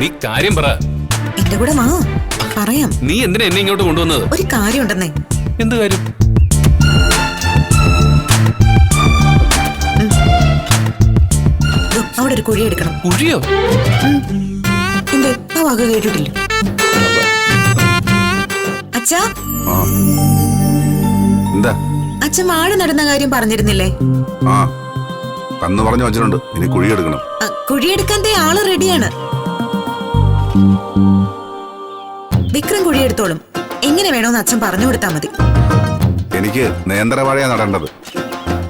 നീ കാര്യം പറ. എന്റെ കൂടെ വാ. പറയാം. നീ എന്തിനാ എന്നെ ഇങ്ങോട്ട് കൊണ്ടുവന്നത്? ഒരു കാര്യം ഉണ്ടെന്നേ എന്ത് കാര്യം? അവിടെ ഒരു കുഴി എടുക്കണം. കുഴിയോ? എന്റെ ആ വാക്ക് കേട്ടിട്ടില്ല? അച്ഛാ? എന്താ? അച്ഛൻ വാഴ നടന്ന കാര്യം പറഞ്ഞിരുന്നില്ലേ? ആ. അന്ന് പറഞ്ഞു വച്ചിട്ടുണ്ട് ഇനി കുഴിയെടുക്കണം കുഴിയെടുക്കാൻ ദേ ആൾ റെഡിയാണ് വിക്രം കുഴിയെടുത്തോളും. എങ്ങനെ വേണോന്ന് അച്ഛൻ പറഞ്ഞു കൊടുത്താ മതി. എനിക്ക് നേന്ത്രവാഴയാ നടേണ്ടത്.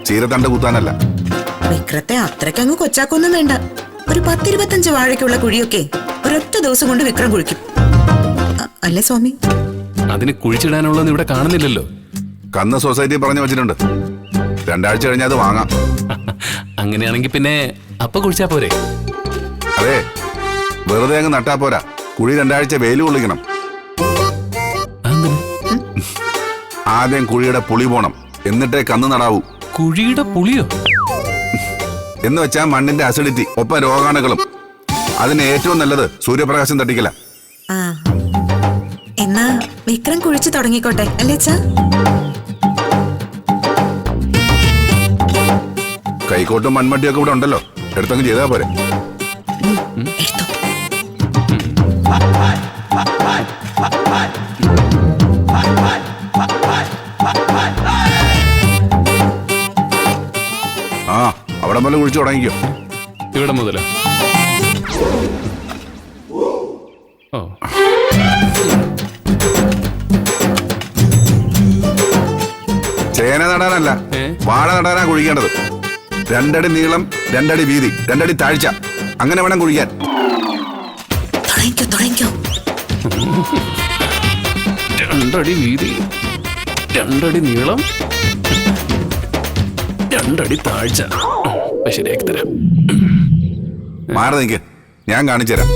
ചീരത്തണ്ട് കുത്താനല്ല. വിക്രത്തെ അത്രയ്ക്കങ്ങ് കൊച്ചാക്കൊന്നും വേണ്ട. ഒരു പത്തിരുപത്തഞ്ച് വാഴയ്ക്കുള്ള കുഴിയൊക്കെ ഒരൊറ്റ ദിവസം കൊണ്ട് വിക്രം കുഴിക്കും. അ- അല്ലേ സ്വാമി? അതിന് കുഴിച്ചിടാനുള്ളതെന്ന് ഇവിടെ കാണുന്നില്ലല്ലോ. കന്ന് സൊസൈറ്റി പറഞ്ഞു വെച്ചിട്ടുണ്ട്. രണ്ടാഴ്ച കഴിഞ്ഞാൽ അത് വാങ്ങാം. അങ്ങനെയാണെങ്കിൽ പിന്നെ അപ്പ കുഴിച്ചാ പോരെ? അതെ. വെറുതെ അങ്ങ് നട്ടാ പോരാ. കുഴി രണ്ടാഴ്ച വെയിൽ കൊള്ളിക്കണം? ആദ്യം കുഴിയുടെ പുളി പോണം. എന്നിട്ടേ കന്ന് നടാവൂ. കുഴിയുടെ പുളിയോ? എന്ന് വെച്ചാൽ മണ്ണിന്റെ അസിഡിറ്റി ഒപ്പം രോഗാണുക്കളും. അതിന് ഏറ്റവും നല്ലത് സൂര്യപ്രകാശം തട്ടിക്കല. ആ. എന്നാ വിക്രം കുഴിച്ചു തുടങ്ങിക്കോട്ടെ അല്ലേ കൈക്കോട്ടും മൺമട്ടിയൊക്കെ ഇവിടെ ഉണ്ടല്ലോ. എടുത്തങ്ങ് ചെയ്താ പോരെ. ആ അവിടെ മുതൽ കുഴിച്ചു തുടങ്ങിക്കോ. ഇവിടെ മുതൽ. ഓ. ചേന നടാനല്ല? വാഴ നടാനാ കുഴിക്കേണ്ടത്. രണ്ടടി നീളം രണ്ടടി വീതി രണ്ടടി താഴ്ച. അങ്ങനെ വേണം കുഴിക്കാൻ. തുടങ്ങിക്കോ. രണ്ടടി വീതി രണ്ടടി നീളം രണ്ടടി താഴ്ച. ശരിയാക്കി തരാം. മാറി നിൽക്ക് ഞാൻ കാണിച്ചു തരാം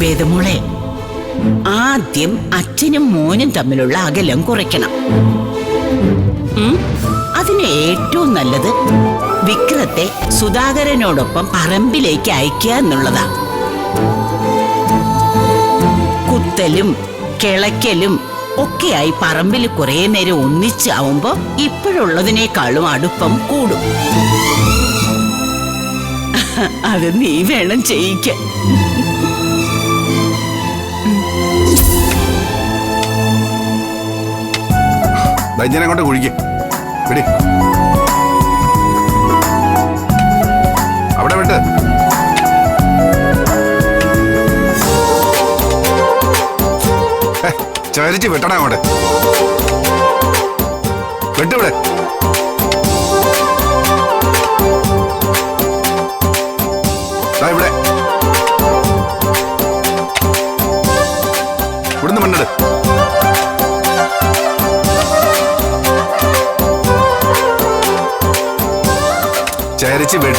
വേദമോളെ ആദ്യം അച്ഛനും മോനും തമ്മിലുള്ള അകലം കുറയ്ക്കണം? അതിന് ഏറ്റവും നല്ലത് വിക്രത്തെ സുധാകരനോടൊപ്പം പറമ്പിലേക്ക് അയക്കുക എന്നുള്ളതാ. കുത്തലും കിളയ്ക്കലും ഒക്കെയായി പറമ്പിൽ കുറെ നേരം ഒന്നിച്ചാവുമ്പോ ഇപ്പോഴുള്ളതിനേക്കാളും അടുപ്പം കൂടും. അത് നീ വേണം ചെയ്യിക്കാൻ. ദജ്ജനെ കൊണ്ട് കുഴിക്ക്. പിടി. അവിടെ വിട്ട്. ചരിച്ച് വെട്ടണം അങ്ങോട്ട്. വെട്ടിവിടെ ഇവിടെ. चेहऱ्याची भेट